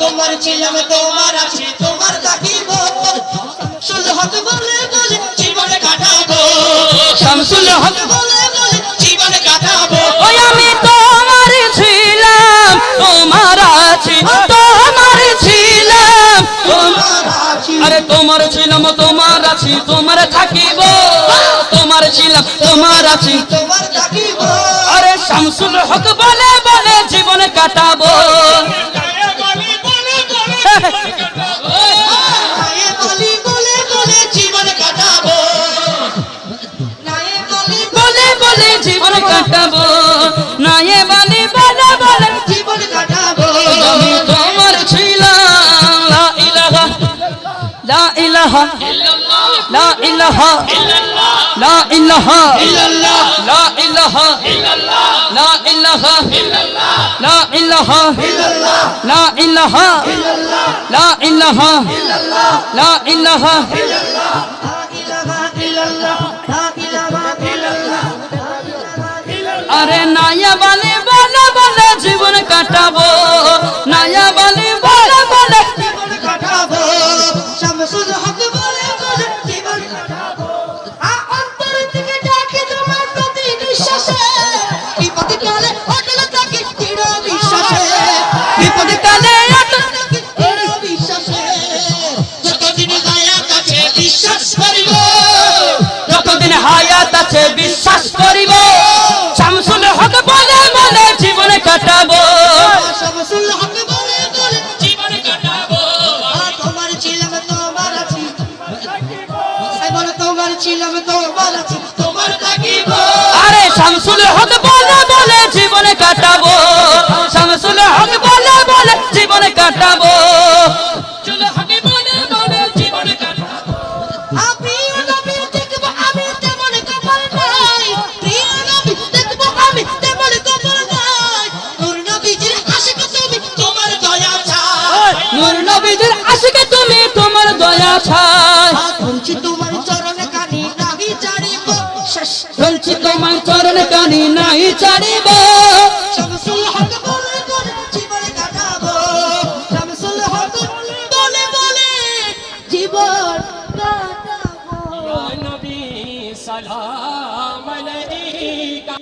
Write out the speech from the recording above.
তোমার ছিলাম তোমার আছি তোমার থাকিব হক বলে বলে জীবনে কাটাবো। শামসুল হক বলে বলে জীবনে কাটাবো। ওই আমি তোমার ছিলাম তোমার আছি তোমার ছিলাম। আরে তোমার ছিলাম তোমার আছি তোমার থাকিব। তোমার ছিলাম তোমার আছি। তোমার থাকিব। আরে শামসুল হক বলে বলে জীবন কাটাবো। ইলাহা লা ইলাহা লা ইলাহা লা ইলাহা লা ইলাহা লা ইলাহা লা ইলাহা লা ইলাহা লা ইলাহা আরে নায়া বলে বলে বলে জীবন কাটাবো, নায়া বলে বলে বলে বিপদে কালে অটল থাকে দৃঢ় বিশ্বাসে। বিপদ কালে অটল থাকে দৃঢ় বিশ্বাসে। যতদিন গায়া কাছে বিশ্বাস করিব। যতদিন হায়াত আছে বিশ্বাস করিব। বলো তোমার ছিলাম তোমার আছি তোমার থাকিব। আরে শামসুল হক বলে বলে জীবন কাটাবো। শামসুল হক বলে বলে জীবন কাটাবো। প্রিয় চড়িব শামসুল হক বলে বলে জীবন কাটাবো। শামসুল হক বলে